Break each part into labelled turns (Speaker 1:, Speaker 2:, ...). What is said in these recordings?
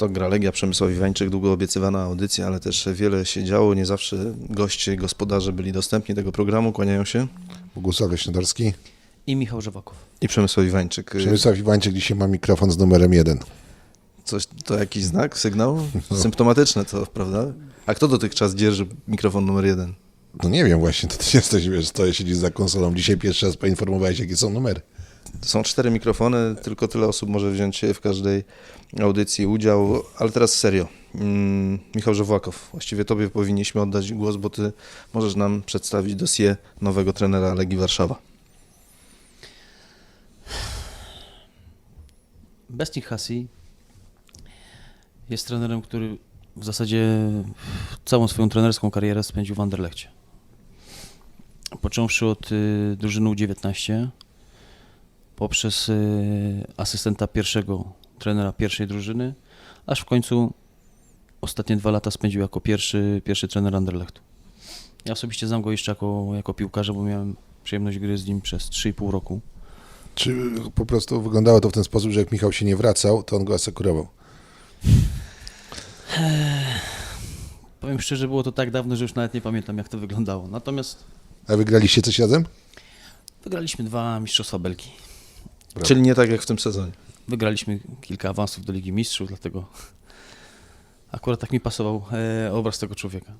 Speaker 1: To gra Legia Przemysław Iwańczyk, długo obiecywana audycja, ale też wiele się działo, nie zawsze goście, gospodarze byli dostępni tego programu, kłaniają się.
Speaker 2: Bogusław Leśniodorski.
Speaker 3: I Michał Żywakow.
Speaker 1: I Przemysław Iwańczyk.
Speaker 2: Przemysław Iwańczyk dzisiaj ma mikrofon z numerem jeden.
Speaker 1: Coś, to jakiś znak, sygnał? Symptomatyczne to, prawda? A kto dotychczas dzierży mikrofon numer jeden?
Speaker 2: No nie wiem właśnie, to ty jesteś, wiesz, stoję, siedzisz za konsolą. Dzisiaj pierwszy raz poinformowałeś, jakie są numery.
Speaker 1: Są cztery mikrofony, tylko tyle osób może wziąć w każdej audycji udział, ale teraz serio. Mm, Michał Żowłakow, właściwie tobie powinniśmy oddać głos, bo ty możesz nam przedstawić dossier nowego trenera Legii Warszawa.
Speaker 3: Besnik Hassi jest trenerem, który w zasadzie całą swoją trenerską karierę spędził w Anderlechcie. Począwszy od y, drużyny U19, poprzez y, asystenta pierwszego trenera pierwszej drużyny, aż w końcu ostatnie dwa lata spędził jako pierwszy, pierwszy trener Anderlechtu. Ja osobiście znam go jeszcze jako, jako piłkarza, bo miałem przyjemność gry z nim przez 3,5 roku.
Speaker 2: Czy po prostu wyglądało to w ten sposób, że jak Michał się nie wracał, to on go asekurował?
Speaker 3: Powiem szczerze, było to tak dawno, że już nawet nie pamiętam, jak to wyglądało. Natomiast
Speaker 2: A wygraliście coś razem?
Speaker 3: wygraliśmy dwa Mistrzostwa Belgii.
Speaker 2: Brawo.
Speaker 1: Czyli nie tak jak w tym sezonie.
Speaker 3: Wygraliśmy kilka awansów do Ligi Mistrzów, dlatego akurat tak mi pasował e, obraz tego człowieka.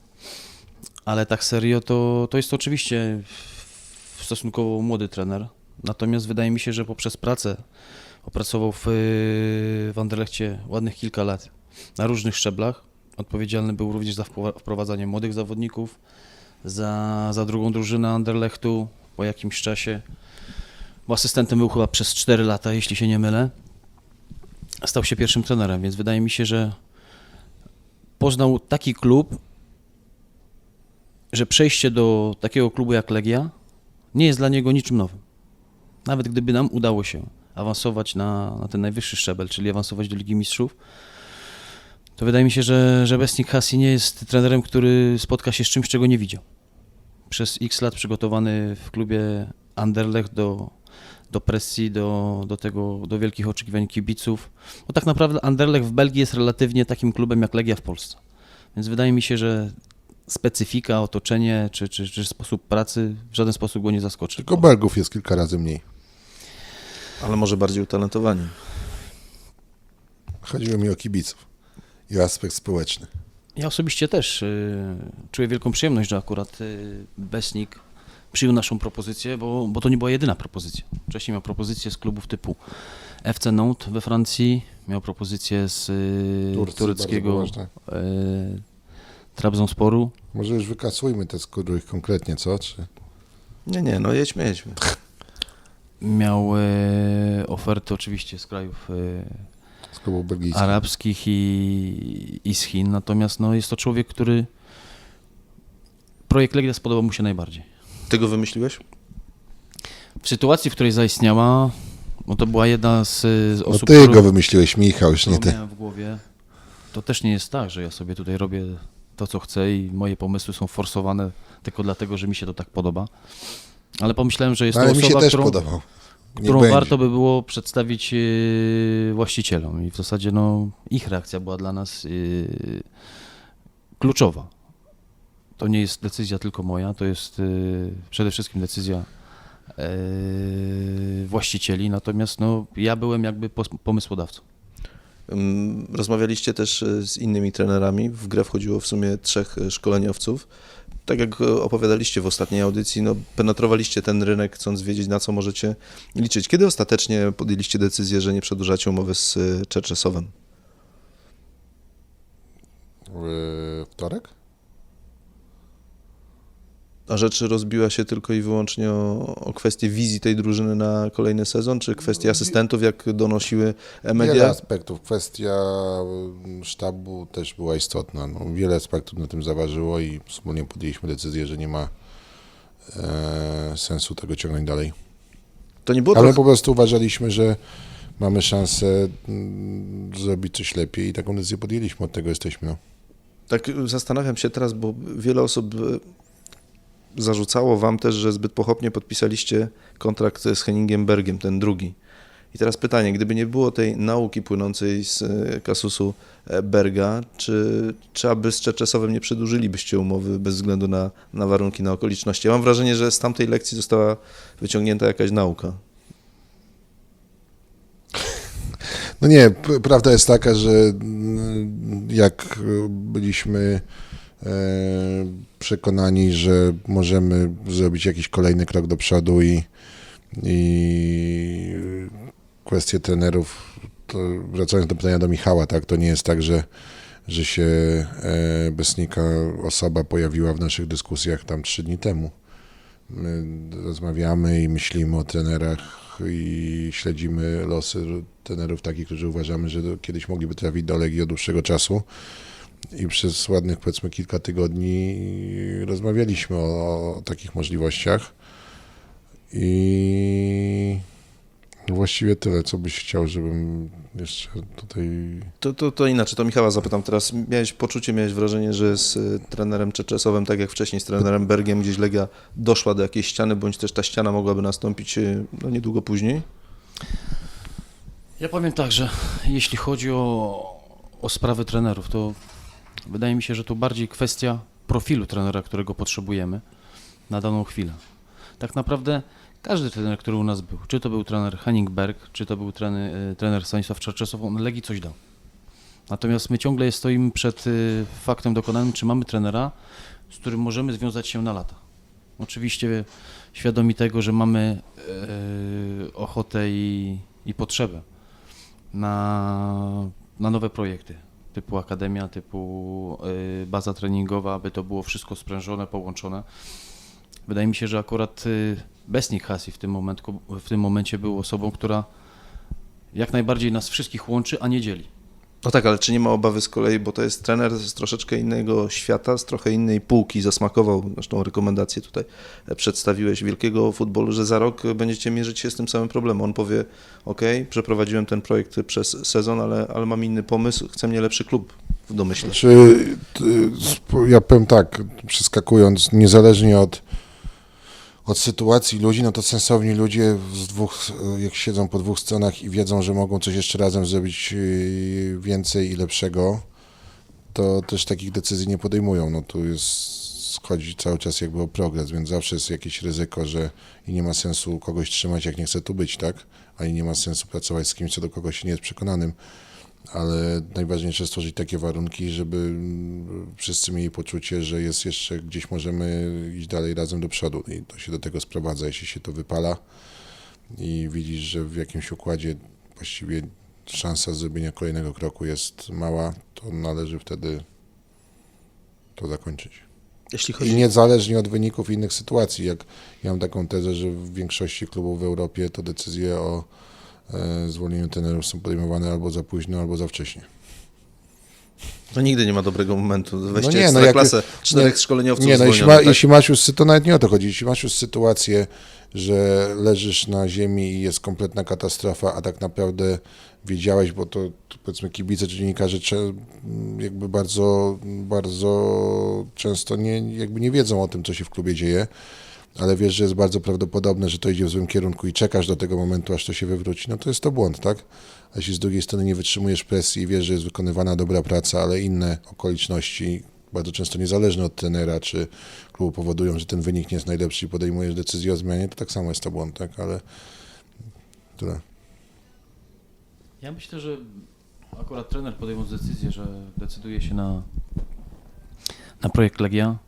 Speaker 3: Ale tak serio, to, to jest to oczywiście stosunkowo młody trener. Natomiast wydaje mi się, że poprzez pracę opracował w, w Anderlechcie ładnych kilka lat na różnych szczeblach. Odpowiedzialny był również za wprowadzanie młodych zawodników, za, za drugą drużynę Anderlechtu po jakimś czasie. Bo asystentem był chyba przez 4 lata, jeśli się nie mylę. Stał się pierwszym trenerem, więc wydaje mi się, że poznał taki klub, że przejście do takiego klubu jak Legia nie jest dla niego niczym nowym. Nawet gdyby nam udało się awansować na, na ten najwyższy szczebel, czyli awansować do Ligi Mistrzów, to wydaje mi się, że, że Besnik Hassi nie jest trenerem, który spotka się z czymś, czego nie widział. Przez x lat przygotowany w klubie Anderlecht do, do presji, do, do tego, do wielkich oczekiwań kibiców. Bo tak naprawdę Anderlecht w Belgii jest relatywnie takim klubem jak Legia w Polsce. Więc wydaje mi się, że specyfika, otoczenie czy, czy, czy sposób pracy w żaden sposób go nie zaskoczy.
Speaker 2: Tylko Belgów jest kilka razy mniej.
Speaker 1: Ale może bardziej utalentowani.
Speaker 2: Chodziło mi o kibiców i o aspekt społeczny.
Speaker 3: Ja osobiście też y, czuję wielką przyjemność, że akurat y, Besnik przyjął naszą propozycję, bo, bo to nie była jedyna propozycja. Wcześniej miał propozycję z klubów typu FC Nantes we Francji, miał propozycję z y,
Speaker 2: Turcy,
Speaker 3: tureckiego y, Trabzonsporu.
Speaker 2: Może już wykasujmy te skóry konkretnie, co? Czy...
Speaker 1: Nie, nie, no jedźmy, jedźmy.
Speaker 3: Miał y, oferty oczywiście z krajów y,
Speaker 2: z belgijskiego?
Speaker 3: arabskich i, i z Chin, natomiast no, jest to człowiek, który projekt Legia spodobał mu się najbardziej.
Speaker 1: Ty go wymyśliłeś?
Speaker 3: W sytuacji, w której zaistniała, bo to była jedna z, z
Speaker 2: No
Speaker 3: osób,
Speaker 2: ty
Speaker 3: którą,
Speaker 2: go wymyśliłeś, Michał, już nie ty.
Speaker 3: miałem w głowie, to też nie jest tak, że ja sobie tutaj robię to, co chcę i moje pomysły są forsowane tylko dlatego, że mi się to tak podoba. Ale pomyślałem, że jest
Speaker 2: No, ale
Speaker 3: to
Speaker 2: mi się
Speaker 3: osoba,
Speaker 2: też
Speaker 3: którą,
Speaker 2: podobał.
Speaker 3: Którą
Speaker 2: będzie.
Speaker 3: warto by było przedstawić yy, właścicielom. I w zasadzie no, ich reakcja była dla nas yy, kluczowa. To nie jest decyzja tylko moja, to jest yy, przede wszystkim decyzja yy, właścicieli, natomiast no, ja byłem jakby pomysłodawcą.
Speaker 1: Rozmawialiście też e, z innymi trenerami. W grę wchodziło w sumie trzech szkoleniowców. Tak jak opowiadaliście w ostatniej audycji, no, penetrowaliście ten rynek, chcąc wiedzieć, na co możecie liczyć. Kiedy ostatecznie podjęliście decyzję, że nie przedłużacie umowy z Czerczesowem?
Speaker 2: Wtorek?
Speaker 1: A rzecz rozbiła się tylko i wyłącznie o, o kwestię wizji tej drużyny na kolejny sezon, czy kwestie asystentów, jak donosiły e,
Speaker 2: Wiele
Speaker 1: media?
Speaker 2: aspektów. Kwestia y, sztabu też była istotna. No, wiele aspektów na tym zaważyło i wspólnie podjęliśmy decyzję, że nie ma e, sensu tego ciągnąć dalej.
Speaker 1: To nie było
Speaker 2: Ale
Speaker 1: trochę...
Speaker 2: po prostu uważaliśmy, że mamy szansę mm, zrobić coś lepiej i taką decyzję podjęliśmy. Od tego jesteśmy. No.
Speaker 1: Tak zastanawiam się teraz, bo wiele osób y, zarzucało wam też, że zbyt pochopnie podpisaliście kontrakt z Henningiem Bergiem, ten drugi. I teraz pytanie, gdyby nie było tej nauki płynącej z e, kasusu e, Berga, czy, czy aby z Czeczesowem nie przedłużylibyście umowy bez względu na, na warunki, na okoliczności? Ja mam wrażenie, że z tamtej lekcji została wyciągnięta jakaś nauka.
Speaker 2: No nie, prawda jest taka, że mm, jak byliśmy e, przekonani, że możemy zrobić jakiś kolejny krok do przodu i, i kwestie trenerów, wracając do pytania do Michała, tak, to nie jest tak, że, że się e, Besnika osoba pojawiła w naszych dyskusjach tam trzy dni temu. My rozmawiamy i myślimy o trenerach i śledzimy losy trenerów takich, którzy uważamy, że kiedyś mogliby trafić do Legii od dłuższego czasu. I przez ładnych, powiedzmy, kilka tygodni rozmawialiśmy o, o takich możliwościach. I właściwie tyle, co byś chciał, żebym jeszcze tutaj
Speaker 1: To, to, to inaczej, to Michała zapytam teraz. Miałeś poczucie, miałeś wrażenie, że z e, trenerem Czeczesowem, tak jak wcześniej z trenerem Bergiem, gdzieś Legia doszła do jakiejś ściany, bądź też ta ściana mogłaby nastąpić e, no, niedługo później?
Speaker 3: Ja powiem tak, że jeśli chodzi o, o sprawy trenerów, to wydaje mi się, że to bardziej kwestia profilu trenera, którego potrzebujemy na daną chwilę. Tak naprawdę każdy trener, który u nas był, czy to był trener Henning Berg, czy to był trener, e, trener Stanisław Czerczesow, on Legii coś dał. Natomiast my ciągle stoimy przed e, faktem dokonanym, czy mamy trenera, z którym możemy związać się na lata. Oczywiście świadomi tego, że mamy e, ochotę i, i potrzebę na, na nowe projekty, typu akademia, typu y, baza treningowa, aby to było wszystko sprężone, połączone. Wydaje mi się, że akurat y, Besnik Hasi w tym, w tym momencie był osobą, która jak najbardziej nas wszystkich łączy, a nie dzieli.
Speaker 1: No tak, ale czy nie ma obawy z kolei, bo to jest trener z troszeczkę innego świata, z trochę innej półki, zasmakował, zresztą rekomendację tutaj przedstawiłeś, wielkiego futbolu, że za rok będziecie mierzyć się z tym samym problemem. On powie, ok, przeprowadziłem ten projekt przez sezon, ale, ale mam inny pomysł, chcę mnie lepszy klub w domyśle.
Speaker 2: Czy sp- ja powiem tak, przeskakując, niezależnie od, od sytuacji ludzi, no to sensowni ludzie z dwóch, jak siedzą po dwóch stronach i wiedzą, że mogą coś jeszcze razem zrobić yy, więcej i lepszego, to też takich decyzji nie podejmują. No tu jest chodzi cały czas jakby o progres, więc zawsze jest jakieś ryzyko, że i nie ma sensu kogoś trzymać, jak nie chce tu być, tak? Ani nie ma sensu pracować z kimś, co do kogoś się nie jest przekonanym ale najważniejsze stworzyć takie warunki, żeby mm, wszyscy mieli poczucie, że jest jeszcze gdzieś możemy iść dalej razem do przodu i to się do tego sprowadza, jeśli się to wypala i widzisz, że w jakimś układzie właściwie szansa zrobienia kolejnego kroku jest mała, to należy wtedy to zakończyć.
Speaker 1: Jeśli
Speaker 2: I
Speaker 1: chodzi
Speaker 2: niezależnie od wyników innych sytuacji, jak ja mam taką tezę, że w większości klubów w Europie to decyzje o zwolnieniu trenerów są podejmowane albo za późno, albo za wcześnie.
Speaker 1: No nigdy nie ma dobrego momentu. Weźcie
Speaker 2: No nie,
Speaker 1: no
Speaker 2: no jak-
Speaker 1: klasę, czterech
Speaker 2: nie,
Speaker 1: szkoleniowców
Speaker 2: Nie, no jeśli, ma,
Speaker 1: tak?
Speaker 2: jeśli masz już, to nawet nie o to chodzi, jeśli masz już sytuację, że leżysz na ziemi i jest kompletna katastrofa, a tak naprawdę wiedziałeś, bo to, to powiedzmy kibice czy dziennikarze jakby bardzo, bardzo często nie, jakby nie wiedzą o tym, co się w klubie dzieje, ale wiesz, że jest bardzo prawdopodobne, że to idzie w złym kierunku i czekasz do tego momentu, aż to się wywróci, no to jest to błąd, tak? A jeśli z drugiej strony nie wytrzymujesz presji i wiesz, że jest wykonywana dobra praca, ale inne okoliczności, bardzo często niezależne od trenera czy klubu powodują, że ten wynik nie jest najlepszy i podejmujesz decyzję o zmianie, to tak samo jest to błąd, tak? Ale tyle.
Speaker 3: Ja myślę, że akurat trener podejmując decyzję, że decyduje się na, na projekt Legia,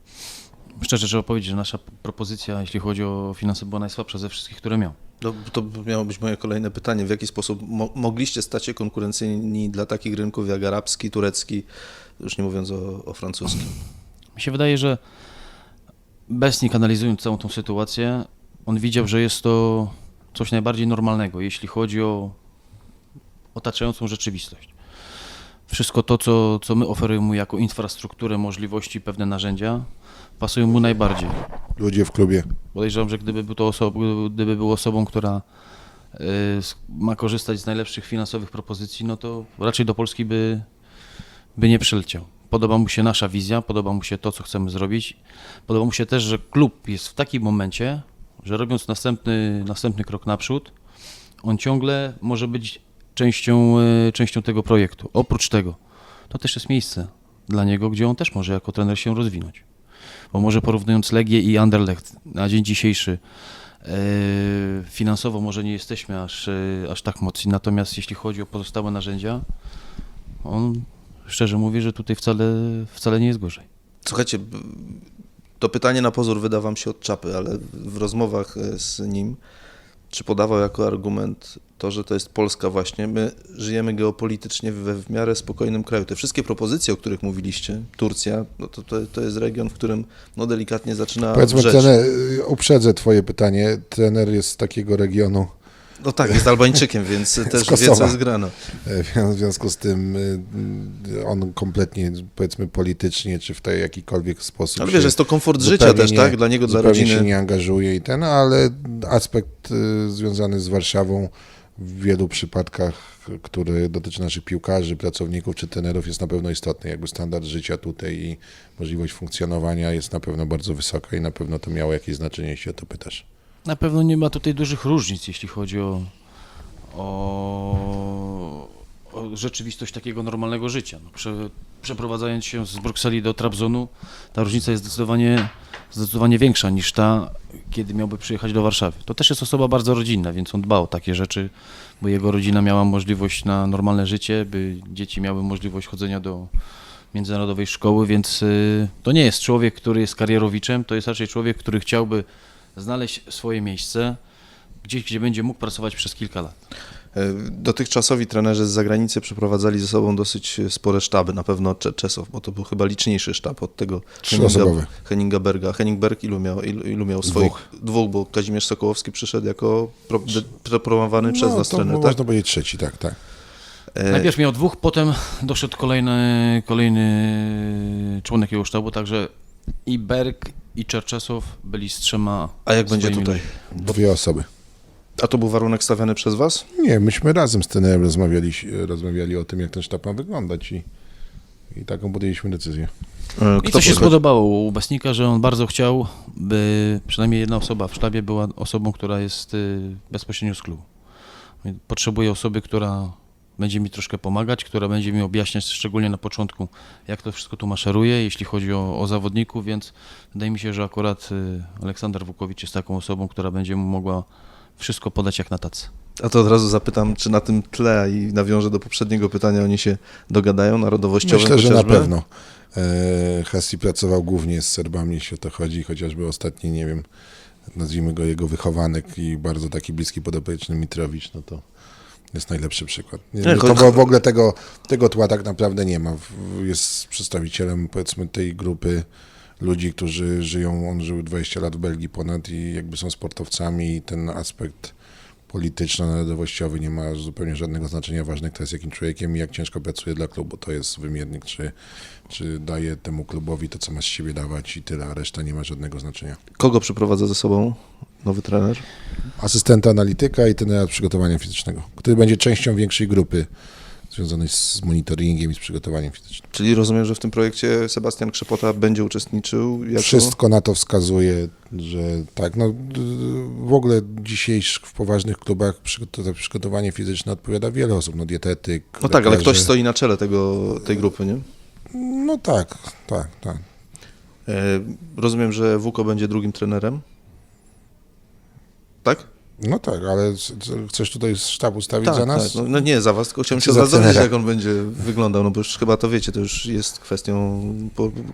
Speaker 3: szczerze trzeba powiedzieć, że nasza propozycja, jeśli chodzi o finanse, była najsłabsza ze wszystkich, które miał.
Speaker 1: To, to miało być moje kolejne pytanie. W jaki sposób mo mogliście stać się konkurencyjni dla takich rynków jak arabski, turecki, już nie mówiąc o, o francuskim?
Speaker 3: Mi się wydaje, że Besnik analizując całą tą sytuację, on widział, że jest to coś najbardziej normalnego, jeśli chodzi o otaczającą rzeczywistość. Wszystko to, co, co my oferujemy mu jako infrastrukturę, możliwości, pewne narzędzia, pasują mu najbardziej.
Speaker 2: Ludzie w klubie.
Speaker 3: Podejrzewam, że gdyby był, to oso- gdyby był osobą, która y, s- ma korzystać z najlepszych finansowych propozycji, no to raczej do Polski by, by nie przyleciał. Podoba mu się nasza wizja, podoba mu się to, co chcemy zrobić. Podoba mu się też, że klub jest w takim momencie, że robiąc następny, następny krok naprzód, on ciągle może być częścią, e, częścią tego projektu. Oprócz tego, to też jest miejsce dla niego, gdzie on też może jako trener się rozwinąć. Bo może porównując Legię i Anderlecht na dzień dzisiejszy, e, finansowo może nie jesteśmy aż, e, aż tak mocni, natomiast jeśli chodzi o pozostałe narzędzia, on szczerze mówi, że tutaj wcale, wcale nie jest gorzej.
Speaker 1: Słuchajcie, to pytanie na pozór wyda wam się od czapy, ale w rozmowach z nim, czy podawał jako argument to, że to jest Polska właśnie, my żyjemy geopolitycznie we w miarę spokojnym kraju. Te wszystkie propozycje, o których mówiliście, Turcja, no to, to, to jest region, w którym no delikatnie zaczyna
Speaker 2: Powiedzmy, trener, y, uprzedzę twoje pytanie. Trener jest z takiego regionu,
Speaker 1: No tak, jest Albańczykiem, więc też wie, co jest grane.
Speaker 2: e, w związku z tym y, y, on kompletnie, powiedzmy, politycznie, czy w tej jakikolwiek sposób
Speaker 1: Ale wiesz, jest to komfort życia też,
Speaker 2: nie-
Speaker 1: tak? Dla niego, dla rodziny.
Speaker 2: się nie angażuje i ten, ale aspekt y, związany z Warszawą w wielu przypadkach, który dotyczy naszych piłkarzy, pracowników czy trenerów jest na pewno istotny. Jakby standard życia tutaj i możliwość funkcjonowania jest na pewno bardzo wysoka i na pewno to miało jakieś znaczenie, jeśli o to pytasz.
Speaker 3: Na pewno nie ma tutaj dużych różnic, jeśli chodzi o, o, o rzeczywistość takiego normalnego życia. No, prze, przeprowadzając się z Brukseli do Trabzonu, ta różnica jest zdecydowanie, zdecydowanie większa niż ta, kiedy miałby przyjechać do Warszawy. To też jest osoba bardzo rodzinna, więc on dba o takie rzeczy, bo jego rodzina miała możliwość na normalne życie, by dzieci miały możliwość chodzenia do międzynarodowej szkoły, więc y, to nie jest człowiek, który jest karierowiczem, to jest raczej człowiek, który chciałby znaleźć swoje miejsce gdzieś, gdzie będzie mógł pracować przez kilka lat.
Speaker 1: E, Dotychczasowi trenerzy z zagranicy przeprowadzali ze sobą dosyć spore sztaby, na pewno Cze- Czesow, bo to był chyba liczniejszy sztab od tego
Speaker 2: Trzyosobowy.
Speaker 1: Henninga Berga. Henningberg ilu miał, ilu, ilu miał swoich? Dwóch, bo Kazimierz Sokołowski przyszedł jako pro, de, prepromowany przez
Speaker 2: no,
Speaker 1: nas
Speaker 2: to
Speaker 1: trener, tak?
Speaker 2: można powiedzieć trzeci, tak, tak.
Speaker 1: E,
Speaker 3: Najpierw miał dwóch, potem doszedł kolejny, kolejny członek jego sztabu, także i Berg, i Czerczesow byli z trzema.
Speaker 1: A jak będzie tutaj?
Speaker 2: Dwie osoby.
Speaker 1: A to był warunek stawiany przez was?
Speaker 2: Nie, myśmy razem z trenerem rozmawiali, rozmawiali o tym, jak ten sztab ma wyglądać i, i taką podjęliśmy decyzję.
Speaker 1: E,
Speaker 3: I co się spodobało u Besnika, że on bardzo chciał, by przynajmniej jedna osoba w sztabie była osobą, która jest y, bezpośrednio z klubu. Potrzebuję osoby, która będzie mi troszkę pomagać, która będzie mi objaśniać, szczególnie na początku, jak to wszystko tu maszeruje, jeśli chodzi o, o zawodników, więc wydaje mi się, że akurat y, Aleksander Wukowicz jest taką osobą, która będzie mu mogła wszystko podać jak na tacy.
Speaker 1: A to od razu zapytam, czy na tym tle i nawiążę do poprzedniego pytania, oni się dogadają narodowościowym
Speaker 2: Myślę, że na pewno. E, Hassi pracował głównie z Serbami, jeśli o to chodzi, chociażby ostatni, nie wiem, nazwijmy go jego wychowanek i bardzo taki bliski podopieczny Mitrowicz, no to jest najlepszy przykład. Nie, to w- ogóle tego, tego tła tak naprawdę nie ma. Jest przedstawicielem, powiedzmy, tej grupy ludzi, którzy żyją, on żył 20 lat w Belgii ponad i jakby są sportowcami i ten aspekt polityczno-narodowościowy nie ma zupełnie żadnego znaczenia. Ważne, kto jest jakim człowiekiem i jak ciężko pracuje dla klubu. To jest wymiernik, czy, czy daje temu klubowi to, co ma z siebie dawać i tyle, a reszta nie ma żadnego znaczenia.
Speaker 1: Kogo przyprowadza ze sobą nowy trener?
Speaker 2: Asystenta analityka i trenera przygotowania fizycznego, który będzie częścią większej grupy związanej z monitoringiem i z przygotowaniem fizycznym.
Speaker 1: Czyli rozumiem, że w tym projekcie Sebastian Krzepota będzie uczestniczył jako...
Speaker 2: Wszystko na to wskazuje, że tak. No, w ogóle dzisiejszych w poważnych klubach za przygotowanie fizyczne odpowiada wiele osób, no dietetyk,
Speaker 1: No tak, ale
Speaker 2: lekarze.
Speaker 1: ktoś stoi na czele tego, tej grupy, nie?
Speaker 2: No tak, tak, tak.
Speaker 1: E, rozumiem, że Wuko będzie drugim trenerem? Tak?
Speaker 2: No tak, ale chcesz tutaj sztab ustawić
Speaker 1: tak,
Speaker 2: za nas?
Speaker 1: Tak. No, no nie za was, tylko chciałem się
Speaker 2: Czy
Speaker 1: od
Speaker 2: za
Speaker 1: razu dowiedzieć,
Speaker 2: trenera?
Speaker 1: jak on będzie wyglądał, no bo już chyba to wiecie, to już jest kwestią,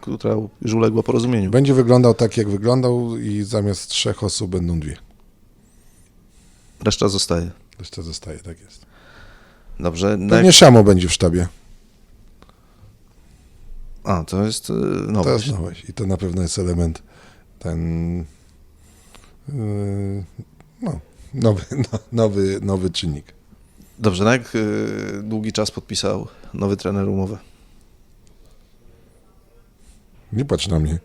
Speaker 1: która już uległa porozumieniu.
Speaker 2: Będzie wyglądał tak, jak wyglądał i zamiast trzech osób będą dwie.
Speaker 1: Reszta zostaje.
Speaker 2: Reszta zostaje, tak jest.
Speaker 1: Dobrze.
Speaker 2: Pewnie Szamo będzie w sztabie.
Speaker 1: A, to jest
Speaker 2: To
Speaker 1: nowość.
Speaker 2: jest nowość i to na pewno jest element ten yy, no, nowy, no, nowy, nowy czynnik.
Speaker 1: Dobrze, na jak e, długi czas podpisał nowy trener umowę?
Speaker 2: Nie patrz na mnie.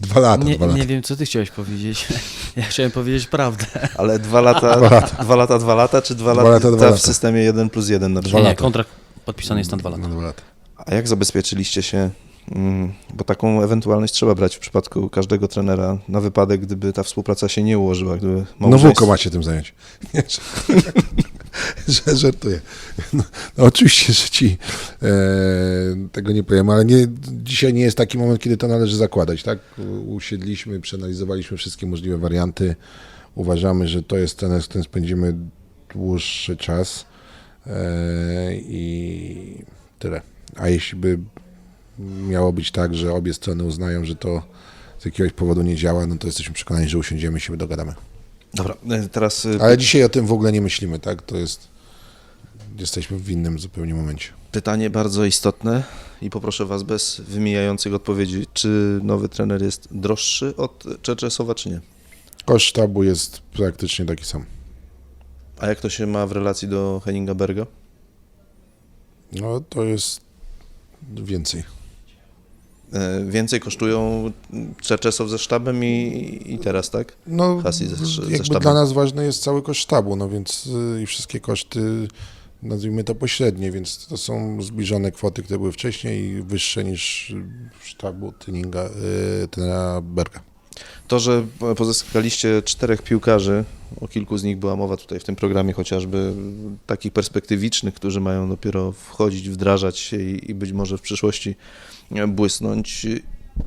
Speaker 2: Dwa lata,
Speaker 3: Nie,
Speaker 2: dwa lata.
Speaker 3: nie wiem, co ty chciałeś powiedzieć. Ja chciałem powiedzieć prawdę.
Speaker 1: Ale dwa lata,
Speaker 2: Dwa lata.
Speaker 1: dwa lata, dwa lata, czy dwa,
Speaker 2: Dwa
Speaker 1: lata,
Speaker 2: lata,
Speaker 1: w systemie 1 plus 1 na
Speaker 2: Dwa
Speaker 1: przykład?
Speaker 3: Nie,
Speaker 2: lata.
Speaker 3: kontrakt podpisany jest na dwa lata.
Speaker 2: Na dwa lata.
Speaker 1: A jak zabezpieczyliście się, bo taką ewentualność trzeba brać w przypadku każdego trenera na wypadek, gdyby ta współpraca się nie ułożyła, gdyby
Speaker 2: No wółko macie tym zająć. Że- żartuję. No, no oczywiście, że ci e, tego nie powiem, ale nie, dzisiaj nie jest taki moment, kiedy to należy zakładać, tak? Usiedliśmy, przeanalizowaliśmy wszystkie możliwe warianty. Uważamy, że to jest ten, z którym spędzimy dłuższy czas e, i tyle. A jeśli by miało być tak, że obie strony uznają, że to z jakiegoś powodu nie działa, no to jesteśmy przekonani, że usiądziemy i się dogadamy.
Speaker 1: Dobra, e, teraz e,
Speaker 2: Ale dzisiaj o tym w ogóle nie myślimy, tak? To jest. Jesteśmy w innym zupełnie momencie.
Speaker 1: pytanie bardzo istotne i poproszę Was bez wymijających odpowiedzi. Czy nowy trener jest droższy od Czeczesowa, czy nie?
Speaker 2: Koszt sztabu jest praktycznie taki sam.
Speaker 1: A jak to się ma w relacji do Henninga Berga?
Speaker 2: No to jest więcej.
Speaker 1: E, Więcej kosztują Czeczesow ze sztabem i, i teraz, tak?
Speaker 2: No,
Speaker 1: Hasi ze- ze
Speaker 2: jakby
Speaker 1: sztabem.
Speaker 2: dla nas ważny jest cały koszt sztabu, no więc y, i wszystkie koszty, nazwijmy to pośrednie, więc to są zbliżone kwoty, które były wcześniej i wyższe niż sztabu Tyninga, y, Berga.
Speaker 1: To, że pozyskaliście czterech piłkarzy, o kilku z nich była mowa tutaj w tym programie chociażby, takich perspektywicznych, którzy mają dopiero wchodzić, wdrażać się i, i być może w przyszłości błysnąć.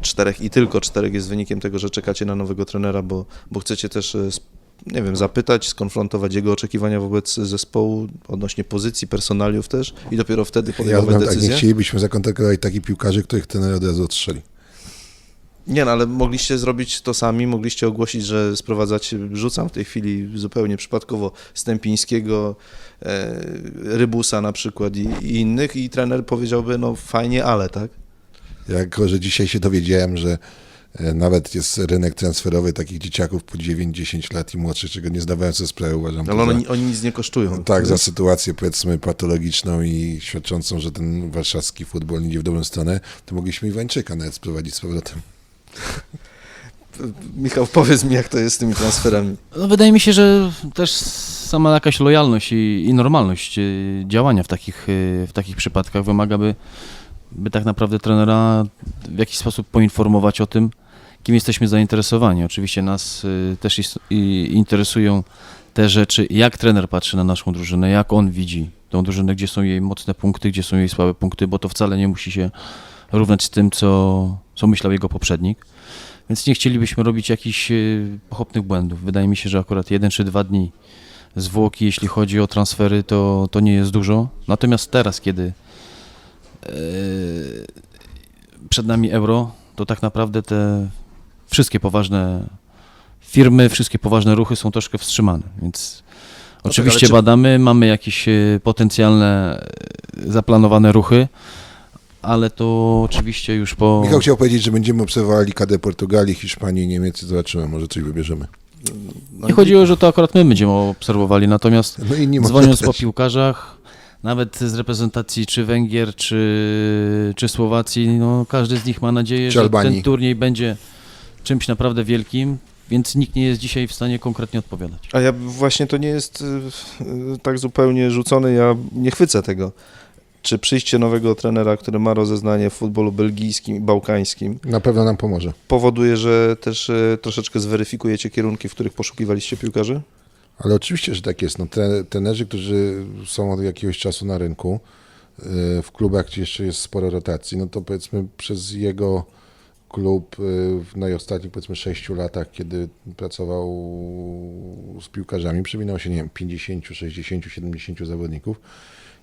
Speaker 1: Czterech i tylko czterech jest wynikiem tego, że czekacie na nowego trenera, bo, bo chcecie też, e, nie wiem, zapytać, skonfrontować jego oczekiwania wobec zespołu odnośnie pozycji, personaliów też i dopiero wtedy
Speaker 2: Ja
Speaker 1: podejmować
Speaker 2: znam, tak, nie
Speaker 1: decyzję.
Speaker 2: chcielibyśmy zakontraktować takich piłkarzy, których trener od razu odstrzeli.
Speaker 1: Nie, no ale mogliście zrobić to sami, mogliście ogłosić, że sprowadzacie, rzucam w tej chwili zupełnie przypadkowo Stępińskiego, e, Rybusa na przykład i, i innych i trener powiedziałby, no fajnie, ale, tak?
Speaker 2: Jako, że dzisiaj się dowiedziałem, że e, nawet jest rynek transferowy takich dzieciaków po 9-10 lat i młodszych, czego nie zdawałem sobie sprawy, uważam
Speaker 1: Ale
Speaker 2: za,
Speaker 1: oni, oni nic nie kosztują.
Speaker 2: tak, za sytuację powiedzmy patologiczną i świadczącą, że ten warszawski futbol nie idzie w dobrą stronę, to mogliśmy Iwańczyka nawet sprowadzić z powrotem.
Speaker 1: Michał, powiedz mi, jak to jest z tymi transferami.
Speaker 3: No, wydaje mi się, że też sama jakaś lojalność i, i normalność y, działania w takich, y, w takich przypadkach wymaga, by, by tak naprawdę trenera w jakiś sposób poinformować o tym, kim jesteśmy zainteresowani. Oczywiście nas y, też i- interesują te rzeczy, jak trener patrzy na naszą drużynę, jak on widzi tą drużynę, gdzie są jej mocne punkty, gdzie są jej słabe punkty, bo to wcale nie musi się równać z tym, co, co myślał jego poprzednik. Więc nie chcielibyśmy robić jakichś y, pochopnych błędów. Wydaje mi się, że akurat jeden czy dwa dni zwłoki, jeśli chodzi o transfery, to, to nie jest dużo. Natomiast teraz, kiedy e, przed nami euro, to tak naprawdę te wszystkie poważne firmy, wszystkie poważne ruchy są troszkę wstrzymane. Więc
Speaker 1: ale
Speaker 3: oczywiście
Speaker 1: czy-
Speaker 3: badamy, mamy jakieś e, potencjalne e, zaplanowane ruchy, ale to oczywiście już po...
Speaker 2: Michał chciał powiedzieć, że będziemy obserwowali KD Portugalii, Hiszpanii i Niemiec, zobaczymy, może coś wybierzemy.
Speaker 1: No,
Speaker 3: Nie chodziło, że to akurat my będziemy obserwowali, natomiast
Speaker 2: No i nie ma
Speaker 3: dzwoniąc po piłkarzach, nawet z reprezentacji czy Węgier, czy, czy Słowacji, no każdy z nich ma nadzieję,
Speaker 2: Czy
Speaker 3: że
Speaker 2: Albanii.
Speaker 3: ten turniej będzie czymś naprawdę wielkim, więc nikt nie jest dzisiaj w stanie konkretnie odpowiadać.
Speaker 1: A ja właśnie to nie jest y, tak zupełnie rzucone, ja nie chwycę tego. Czy przyjście nowego trenera, który ma rozeznanie w futbolu belgijskim i bałkańskim,
Speaker 2: Na pewno nam pomoże.
Speaker 1: powoduje, że też y, troszeczkę zweryfikujecie kierunki, w których poszukiwaliście piłkarzy?
Speaker 2: Ale oczywiście, że tak jest. No, tre- trenerzy, którzy są od jakiegoś czasu na rynku, y, w klubach, gdzie jeszcze jest sporo rotacji, no to powiedzmy przez jego klub y, w najostatnich powiedzmy sześciu latach, kiedy pracował z piłkarzami, przewinął się, nie wiem, 50, 60, 70 zawodników,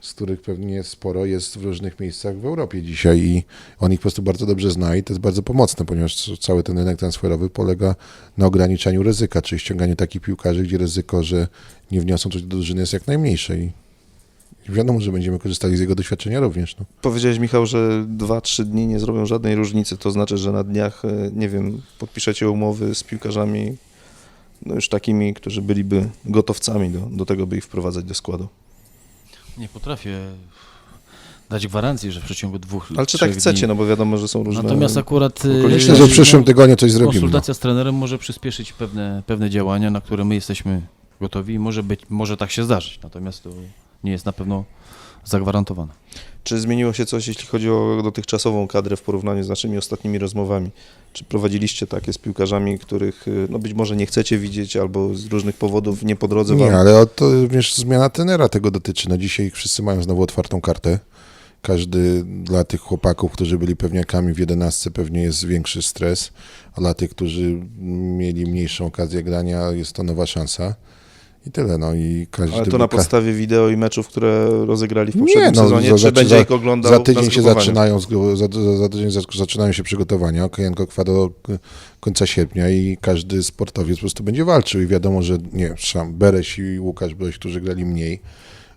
Speaker 2: z których pewnie sporo jest w różnych miejscach w Europie dzisiaj i on ich po prostu bardzo dobrze zna i to jest bardzo pomocne, ponieważ cały ten rynek transferowy polega na ograniczaniu ryzyka, czyli ściąganiu takich piłkarzy, gdzie ryzyko, że nie wniosą coś do drużyny jest jak najmniejsze i wiadomo, że będziemy korzystali z jego doświadczenia również. No.
Speaker 1: Powiedziałeś, Michał, że 2-3 dni nie zrobią żadnej różnicy. To znaczy, że na dniach, y, nie wiem, podpiszecie umowy z piłkarzami, no już takimi, którzy byliby gotowcami do, do tego, by ich wprowadzać do składu.
Speaker 3: Nie potrafię dać gwarancji, że w przeciągu dwóch
Speaker 1: Ale czy tak chcecie,
Speaker 3: dni...
Speaker 1: no bo wiadomo, że są różne...
Speaker 3: Natomiast akurat
Speaker 1: okoliczności.
Speaker 2: Myślę, że w przyszłym tygodniu coś zrobimy. No.
Speaker 3: konsultacja z trenerem może przyspieszyć pewne, pewne działania, na które my jesteśmy gotowi i może, być, może tak się zdarzyć. Natomiast to nie jest na pewno zagwarantowane.
Speaker 1: Czy zmieniło się coś, jeśli chodzi o dotychczasową kadrę w porównaniu z naszymi ostatnimi rozmowami? Czy prowadziliście takie z piłkarzami, których y, no być może nie chcecie widzieć albo z różnych powodów nie po drodze wam?
Speaker 2: Nie, ale to również zmiana tenera tego dotyczy. No dzisiaj wszyscy mają znowu otwartą kartę. Każdy dla tych chłopaków, którzy byli pewniakami w 11, pewnie jest większy stres, a dla tych, którzy mieli mniejszą okazję grania, jest to nowa szansa. I tyle, no i każdy...
Speaker 1: Ale to na podstawie wideo i meczów, które rozegrali w poprzednim
Speaker 2: Nie, no,
Speaker 1: sezonie,
Speaker 2: za-
Speaker 1: czy
Speaker 2: za-
Speaker 1: będzie
Speaker 2: za-
Speaker 1: ich oglądał
Speaker 2: Za tydzień się zaczynają, za, za, tydzień za- zaczynają się przygotowania, okienko trwa do k- końca sierpnia i każdy sportowiec po prostu będzie walczył i wiadomo, że nie, Szam, Bereś i Łukasz Broś, którzy grali mniej,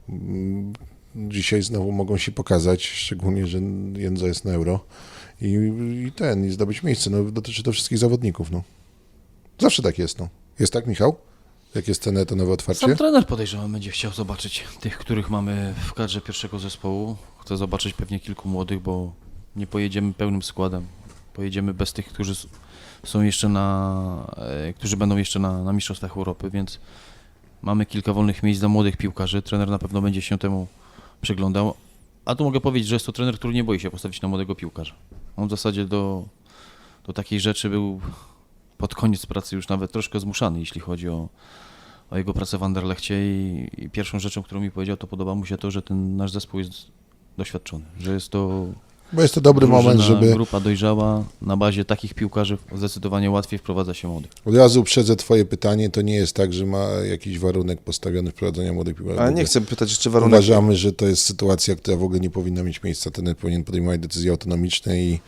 Speaker 2: mm, dzisiaj znowu mogą się pokazać, szczególnie, że Jędza jest na euro i, i ten, i zdobyć miejsce. No, dotyczy to wszystkich zawodników, no. Zawsze tak jest, no. Jest tak, Michał? Jak jest ten to nowe otwarcie?
Speaker 3: Sam trener podejrzewam będzie chciał zobaczyć tych, których mamy w kadrze pierwszego zespołu. Chce zobaczyć pewnie kilku młodych, bo nie pojedziemy pełnym składem. Pojedziemy bez tych, którzy są jeszcze na, e, którzy będą jeszcze na, na Mistrzostwach Europy, więc mamy kilka wolnych miejsc dla młodych piłkarzy. Trener na pewno będzie się temu przyglądał. A tu mogę powiedzieć, że jest to trener, który nie boi się postawić na młodego piłkarza. On w zasadzie do, do takiej rzeczy był pod koniec pracy już nawet troszkę zmuszany, jeśli chodzi o, o jego pracę w Anderlechcie i, i pierwszą rzeczą, którą mi powiedział, to podoba mu się to, że ten nasz zespół jest doświadczony, że jest to
Speaker 2: Bo jest to dobry
Speaker 3: drużyna,
Speaker 2: moment, żeby
Speaker 3: grupa dojrzała, na bazie takich piłkarzy zdecydowanie łatwiej wprowadza się młodych.
Speaker 2: Od razu uprzedzę twoje pytanie, to nie jest tak, że ma jakiś warunek postawiony wprowadzenia młodych piłkarzy.
Speaker 1: Ale nie chcę pytać jeszcze warunek.
Speaker 2: Uważamy, że to jest sytuacja, która w ogóle nie powinna mieć miejsca. Ten powinien podejmować decyzje autonomiczne i,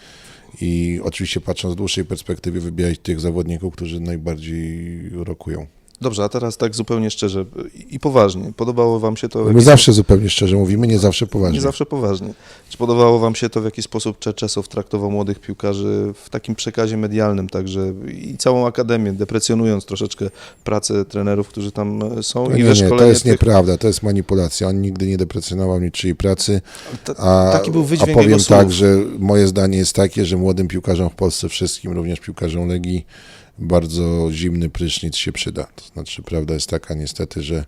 Speaker 2: i oczywiście patrząc z dłuższej perspektywy wybierać tych zawodników, którzy najbardziej rokują.
Speaker 1: Dobrze, a teraz tak zupełnie szczerze i poważnie. Podobało wam się to?
Speaker 2: My zawsze zupełnie szczerze mówimy, nie zawsze poważnie.
Speaker 1: Nie zawsze poważnie. Czy podobało Wam się to, w jaki sposób Czeczesow traktował młodych piłkarzy w takim przekazie medialnym także i całą akademię, deprecjonując troszeczkę pracę trenerów, którzy tam e, są
Speaker 2: To
Speaker 1: i
Speaker 2: nie, nie, to jest
Speaker 1: tych...
Speaker 2: nieprawda, to jest manipulacja. On nigdy nie deprecjonował niczyjej pracy. A,
Speaker 1: taki był
Speaker 2: a powiem tak, że moje zdanie jest takie, że młodym piłkarzom w Polsce wszystkim, również piłkarzom Legii, bardzo zimny prysznic się przyda. To znaczy, prawda jest taka niestety, że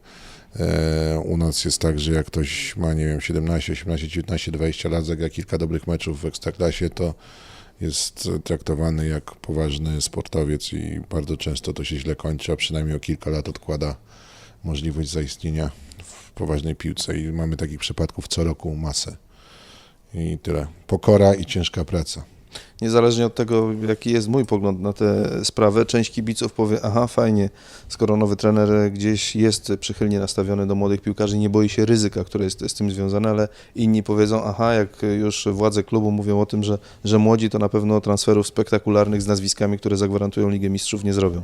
Speaker 2: e, u nas jest tak, że jak ktoś ma, nie wiem, 17, 18, 19, 20 lat, zagra kilka dobrych meczów w Ekstraklasie, to jest traktowany jak poważny sportowiec i bardzo często to się źle kończy, a przynajmniej o kilka lat odkłada możliwość zaistnienia w poważnej piłce i mamy takich przypadków co roku masę. I tyle. Pokora i ciężka praca.
Speaker 1: Niezależnie od tego, jaki jest mój pogląd na tę sprawę, część kibiców powie, aha, fajnie, skoro nowy trener gdzieś jest przychylnie nastawiony do młodych piłkarzy, nie boi się ryzyka, które jest z tym związane, ale inni powiedzą, aha, jak już władze klubu mówią o tym, że, że młodzi to na pewno transferów spektakularnych z nazwiskami, które zagwarantują Ligę Mistrzów, nie zrobią.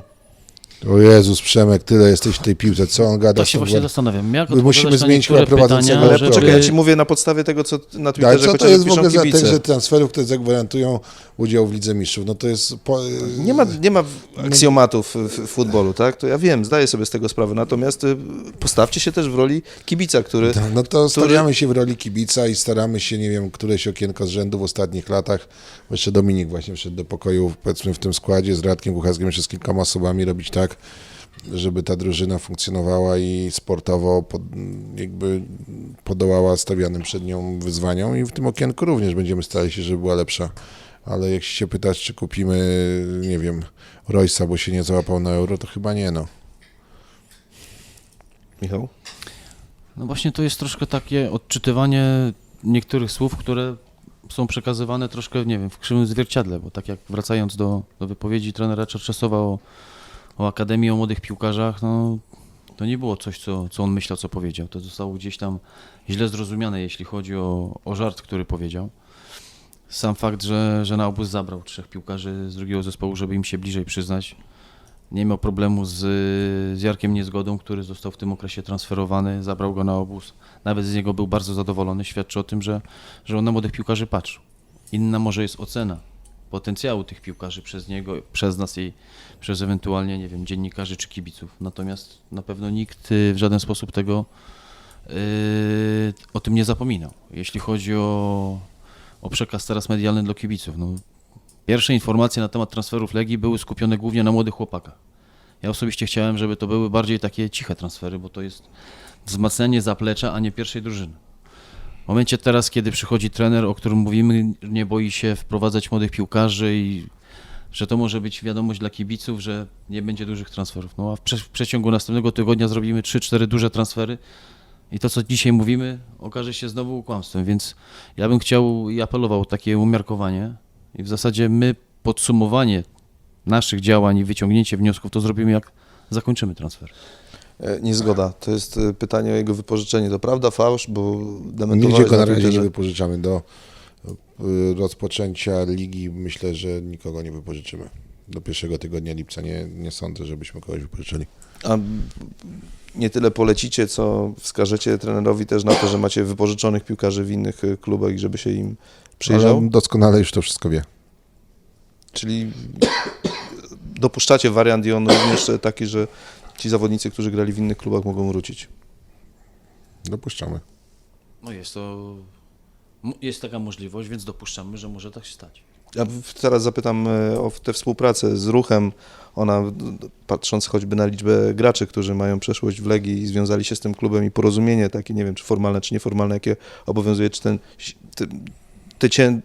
Speaker 2: O Jezus, Przemek, tyle jesteś w tej piłce, co on gada?
Speaker 3: Tak się właśnie zastanawiam. Jak
Speaker 2: My musimy zmienić chyba prowadzącego,
Speaker 3: pytania,
Speaker 1: Ale
Speaker 2: żeby-
Speaker 1: poczekaj, ja Ci mówię na podstawie tego, co na
Speaker 2: Ale
Speaker 1: Twitterze
Speaker 2: co to jest w ogóle za że transferów, które zagwarantują udział w Lidze Mistrzów? No to jest... Po,
Speaker 1: Nie ma, nie ma aksjomatów w, futbolu, tak? To ja wiem, zdaję sobie z tego sprawę. Natomiast y, postawcie się też w roli kibica, który.
Speaker 2: Tak, No to
Speaker 1: który-
Speaker 2: stawiamy się w roli kibica i staramy się, nie wiem, któreś okienko z rzędu w ostatnich latach, jeszcze Dominik właśnie wszedł do pokoju, powiedzmy w tym składzie z Radkiem Kucharskim, jeszcze z kilkoma osobami robić tak, żeby ta drużyna funkcjonowała i sportowo pod, jakby podołała stawianym przed nią wyzwaniom i w tym okienku również będziemy starali się, żeby była lepsza. Ale jak się pytać, czy kupimy, nie wiem, Roysa, bo się nie załapał na euro, to chyba nie, no.
Speaker 1: Michał?
Speaker 3: No właśnie to jest troszkę takie odczytywanie niektórych słów, które są przekazywane troszkę, nie wiem, w krzywym zwierciadle, bo tak jak wracając do, do wypowiedzi trenera Czerczesowa o, o Akademii, o młodych piłkarzach, no to nie było coś, co, co on myślał, co powiedział. To zostało gdzieś tam źle zrozumiane, jeśli chodzi o, o żart, który powiedział. Sam fakt, że, że na obóz zabrał trzech piłkarzy z drugiego zespołu, żeby im się bliżej przyznać. Nie miał problemu z, z Jarkiem Niezgodą, który został w tym okresie transferowany, zabrał go na obóz. Nawet z niego był bardzo zadowolony. Świadczy o tym, że, że on na młodych piłkarzy patrzył. Inna może jest ocena potencjału tych piłkarzy przez niego, przez nas i przez ewentualnie, nie wiem, dziennikarzy czy kibiców. Natomiast na pewno nikt y, w żaden sposób tego yy, o tym nie zapominał. Jeśli chodzi o, o przekaz teraz medialny dla kibiców, no, Pierwsze informacje na temat transferów Legii były skupione głównie na młodych chłopakach. Ja osobiście chciałem, żeby to były bardziej takie ciche transfery, bo to jest wzmacnianie zaplecza, a nie pierwszej drużyny. W momencie teraz, kiedy przychodzi trener, o którym mówimy, nie boi się wprowadzać młodych piłkarzy i że to może być wiadomość dla kibiców, że nie będzie dużych transferów. No a w, prze- w przeciągu następnego tygodnia zrobimy 3-4 duże transfery i to, co dzisiaj mówimy, okaże się znowu kłamstwem, więc ja bym chciał i apelował o takie umiarkowanie i w zasadzie my podsumowanie naszych działań i wyciągnięcie wniosków to zrobimy, jak zakończymy transfer.
Speaker 1: E, Niezgoda. To jest e, pytanie o jego wypożyczenie. To prawda, fałsz, bo
Speaker 2: Nigdzie go na razie nie wypożyczamy. Do y, rozpoczęcia ligi myślę, że nikogo nie wypożyczymy. Do pierwszego tygodnia lipca nie, nie sądzę, żebyśmy kogoś wypożyczyli.
Speaker 1: A nie tyle polecicie, co wskażecie trenerowi też na to, że macie wypożyczonych piłkarzy w innych e, klubach i żeby się im przyjrzał?
Speaker 2: Ale doskonale już to wszystko wie.
Speaker 1: Czyli dopuszczacie wariant i on również taki, że ci zawodnicy, którzy grali w innych klubach mogą wrócić.
Speaker 2: Dopuszczamy.
Speaker 3: No jest to, jest taka możliwość, więc dopuszczamy, że może tak się stać.
Speaker 1: Ja teraz zapytam e, o tę współpracę z ruchem. Ona, patrząc choćby na liczbę graczy, którzy mają przeszłość w Legii i związali się z tym klubem i porozumienie takie, nie wiem, czy formalne, czy nieformalne, jakie obowiązuje, czy ten, ty, ty cię,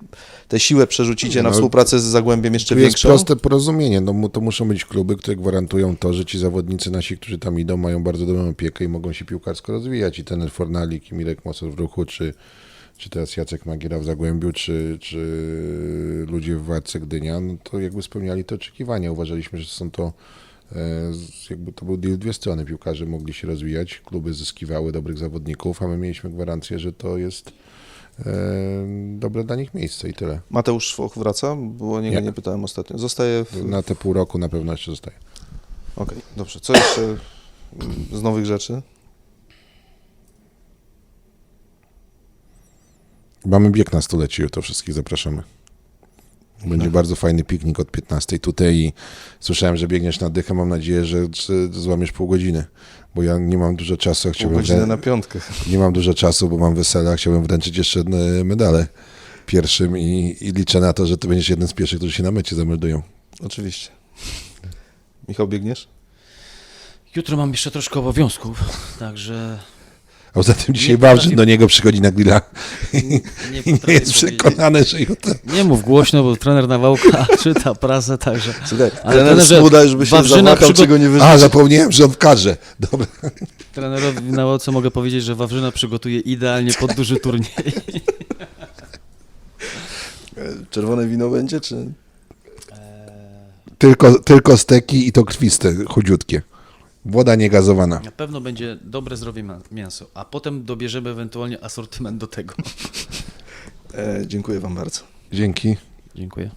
Speaker 1: tę siłę przerzucicie na
Speaker 2: No,
Speaker 1: współpracę z Zagłębiem jeszcze
Speaker 2: jest
Speaker 1: większą?
Speaker 2: proste porozumienie. No, to muszą być kluby, które gwarantują to, że ci zawodnicy nasi, którzy tam idą, mają bardzo dobrą opiekę i mogą się piłkarsko rozwijać. I ten Fornalik, i Mirek Mosor w ruchu, czy, czy teraz Jacek Magiera w Zagłębiu, czy, czy ludzie w Warce Gdynia, no to jakby spełniali te oczekiwania. Uważaliśmy, że są to e, jakby to był deal dwie strony. Piłkarze mogli się rozwijać, kluby zyskiwały dobrych zawodników, a my mieliśmy gwarancję, że to jest dobre dla nich miejsce i tyle.
Speaker 1: Mateusz Szwoch wraca? Bo niego nie,
Speaker 2: Nie.
Speaker 1: pytałem ostatnio. Zostaje w...
Speaker 2: Na te pół roku na pewno jeszcze zostaje.
Speaker 1: Okej, dobrze. Co jeszcze mm, z nowych rzeczy?
Speaker 2: Mamy bieg na stulecie, to wszystkich zapraszamy. Będzie bardzo fajny piknik od 15 tutaj i słyszałem, że biegniesz na dychę. Mam nadzieję, że, złamiesz pół godziny, bo ja nie mam dużo czasu. a
Speaker 1: Pół
Speaker 2: Chciałbym
Speaker 1: godziny
Speaker 2: wrę...
Speaker 1: na piątkę.
Speaker 2: Nie mam dużo czasu, bo mam wesele, a chciałbym wręczyć jeszcze medale pierwszym i, i liczę na to, że ty będziesz jeden z pierwszych, którzy się na mecie zameldują.
Speaker 1: Oczywiście. Michał, biegniesz?
Speaker 3: Jutro mam jeszcze troszkę obowiązków, także
Speaker 2: A poza tym dzisiaj
Speaker 3: Nie
Speaker 2: Wawrzyn do niego przychodzi na grilla
Speaker 3: nie,
Speaker 2: i nie
Speaker 3: potrafię
Speaker 2: jest przekonany, że jutro...
Speaker 3: Nie mów głośno, bo trener Nawałka czyta prasę, także...
Speaker 1: Słuchaj,
Speaker 3: Ale
Speaker 1: trener Smuda już by się
Speaker 3: Wawrzyna
Speaker 1: zamachał,
Speaker 3: przygo-
Speaker 1: czego nie
Speaker 2: A,
Speaker 1: wyrzucił.
Speaker 2: zapomniałem, że on w kadrze. Dobra.
Speaker 3: Trenerowi Nawałce mogę powiedzieć, że Wawrzyna przygotuje idealnie pod duży turniej.
Speaker 1: Czerwone wino będzie, czy...
Speaker 2: Tylko, tylko steki i to krwiste, chudziutkie. Woda niegazowana.
Speaker 3: Na pewno będzie dobre zdrowie mięso, a potem dobierzemy ewentualnie asortyment do tego.
Speaker 1: E, dziękuję wam bardzo.
Speaker 2: Dzięki.
Speaker 3: Dziękuję.